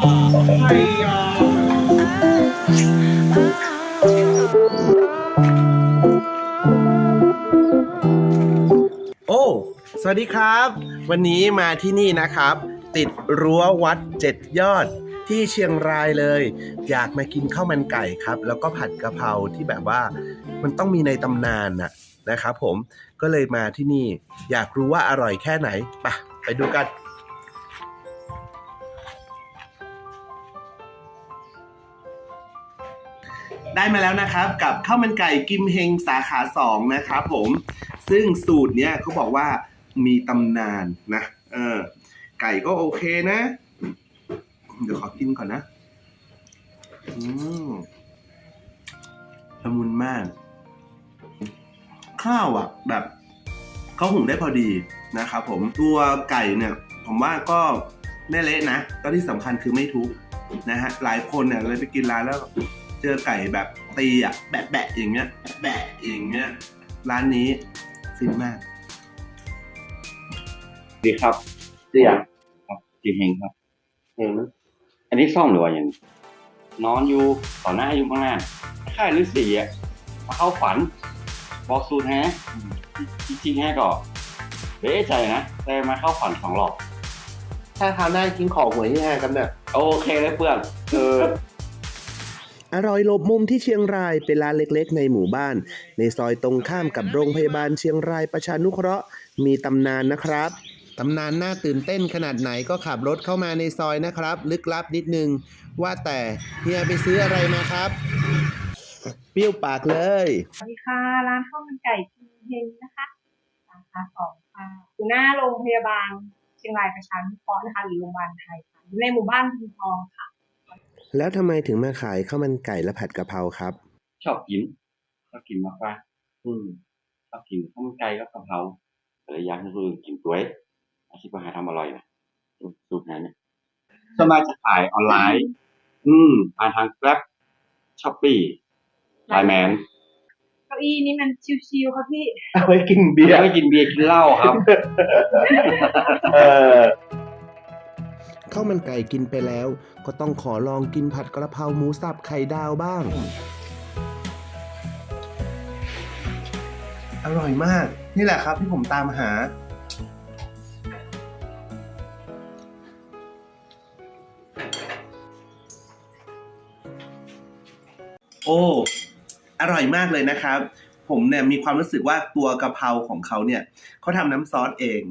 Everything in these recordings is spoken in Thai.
โอ้ สวัสดีครับ วันนี้มาที่นี่นะครับ ติดรั้ววัดเจ็ดยอดที่เชียงรายเลย อยากมากินข้าวมันไก่ครับ แล้วก็ผัดกะเพราที่แบบว่ามันต้องมีในตำนานน่ะนะครับผมก็เลยมาที่นี่ อยากรู้ว่าอร่อยแค่ไหนไปะไปดูกัน ได้มาแล้วนะครับกับข้าวมันไก่กิมเฮงสาขาสองนะครับผมซึ่งสูตรเนี้ยเขาบอกว่ามีตำนานนะเออไก่ก็โอเคนะ เดี๋ยวขอกินก่อนนะอืมละมุนมาก ข้าวอะ แบบเขาหุงได้พอดีนะครับผมตัวไก่เนี่ย ผมว่าก็ไม่เละนะก็ที่สำคัญคือไม่ทุกนะฮะหลายคนเนี่ยเลยไปกินร้านแล้ว เจอไก่แบบตีอะแบะแบะอย่างเงี้ยแบะอย่างเงี้ยร้านนี้ฟินมาก ดีครับเสียครับจิมเฮงครับเห็นอันนี้ซ่อมหรือว่าอย่างนอนอยู่ต่อหน้าอยู่ข้างหน้าค่ายฤาษีอะมาเข้าฝัน บอกสูตรแฮะจริงๆแฮะก็เบ๊ะใจนะแต่มาเข้าฝันสองรอบถ้าคราวหน้ากินของหวยที่แห้กันเนี่ยโอเคเลยเพื่อนเออ อร่อยหลบมุมที่เชียงรายเป็นร้านเล็กๆ ในหมู่บ้าน ในซอยตรงข้ามกับโรงพยาบาลเชียงรายประชานุเคราะห์มีตำนานนะครับตำนานน่าตื่นเต้นขนาดไหนก็ขับรถเข้ามาในซอยนะครับ ลึกลับนิดนึง ว่าแต่เฮียไปซื้ออะไรมาครับ เปรี้ยวปากเลย สวัสดีค่ะ ร้านข้าวมันไก่กินเฮงนะคะสาขาสองค่ะอยู่หน้าโรงพยาบาลเชียงรายประชานุเคราะห์นะคะหรือโรงพยาบาลไทยค่ะอยู่ในหมู่บ้านพิมพ์ทองค่ะ แล้วทำไมถึงมาขายข้าวมันไก่และผัดกะเพราครับ ชอบกินชอบกินมากกว่าอืมชอบกินข้าวมันไก่กับกะเพราแต่ละอย่างก็คือกินตัวอาชีพอาหารทำอร่อยนะสูตรนั้นเนี่ยส่วนมากจะขายออนไลน์ อืมผ่านทาง Grab Shopee ไลน์แมนเก้าอี้นี้มันชิวๆค่ะพี่ เอาไว้กินเบีเบียยร์ร์ ไม่กินเบียร์กินเหล้าครับ เออ ข้าวมันไก่กินไปแล้ว ก็ต้องขอลองกินผัดกระเพราหมูสับไข่ดาวบ้าง อร่อยมาก นี่แหละครับที่ผมตามหา โอ้ อร่อยมากเลยนะครับ ผมเนี่ยมีความรู้สึกว่าตัวกะเพราของเขาเนี่ยเขาทำน้ำซอสเอง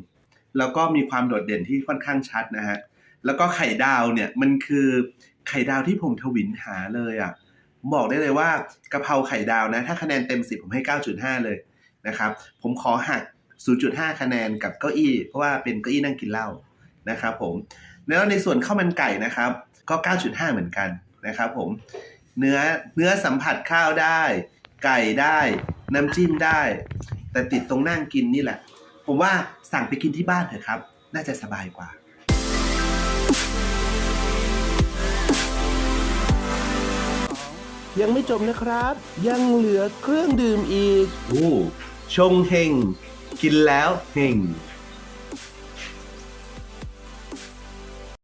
แล้วก็มีความโดดเด่นที่ค่อนข้างชัดนะฮะ แล้วก็ไข่ดาวเนี่ยมันคือไข่ดาวที่ผมทวินหาเลยอะ่ะบอกได้เลยว่ากะเพราไข่ดาวนะ ถ้าคะแนนเต็ม10ผมให้ 9.5 เลยนะครับ ผมขอหัก 0.5 คะแนนกับเก้าอี้ เพราะว่าเป็นเก้าอี้นั่งกินเหล้านะครับผมแล้วในส่วนข้าวมันไก่นะครับ ก็ 9.5 เหมือนกันนะครับผมเนื้อเนื้อสัมผัสข้าวได้ ไก่ได้น้ำจิ้มได้ แต่ติดตรงนั่งกินนี่แหละ ผมว่าสั่งไปกินที่บ้านเถอะครับ น่าจะสบายกว่า ยังไม่จบนะครับ ยังเหลือเครื่องดื่มอีก โอ้ชงเฮง กินแล้วเฮง